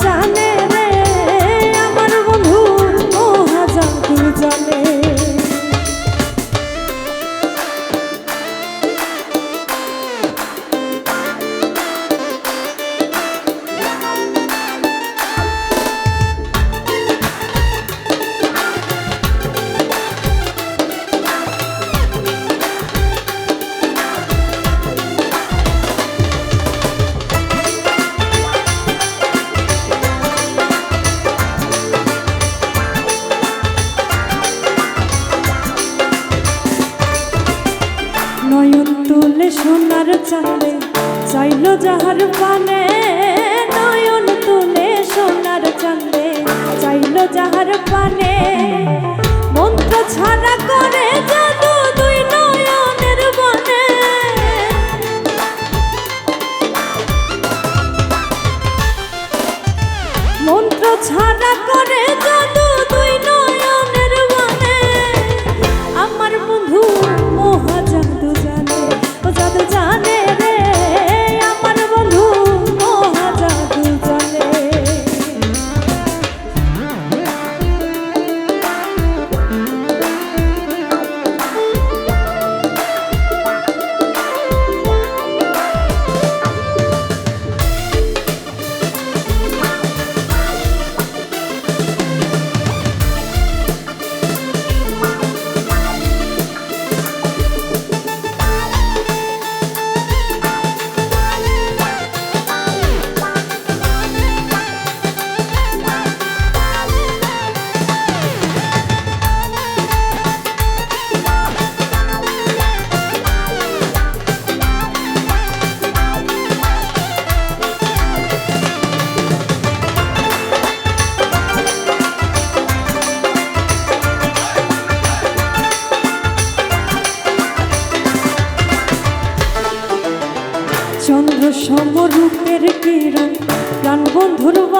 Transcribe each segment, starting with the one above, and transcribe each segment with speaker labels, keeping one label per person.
Speaker 1: জানে চালে চাইল যাহার পানে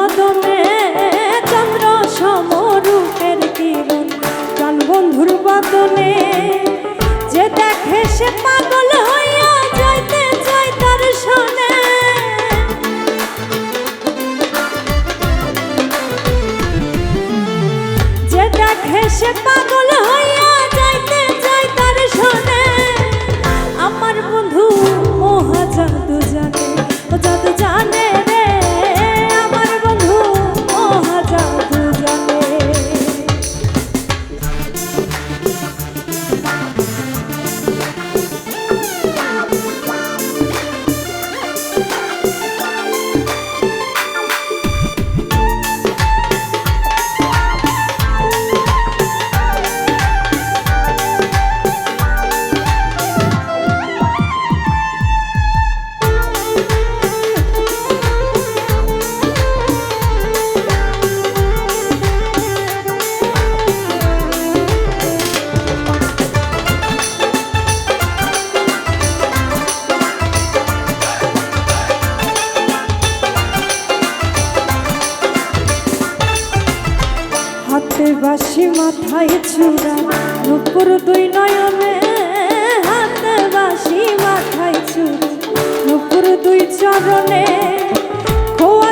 Speaker 1: সাধনে হাতে বাসি মাথায় চূড়া, নূপুর দুই নয়নে হাতে বাসি মাথায় চূড়া, নূপুর দুই চরণে খোয়া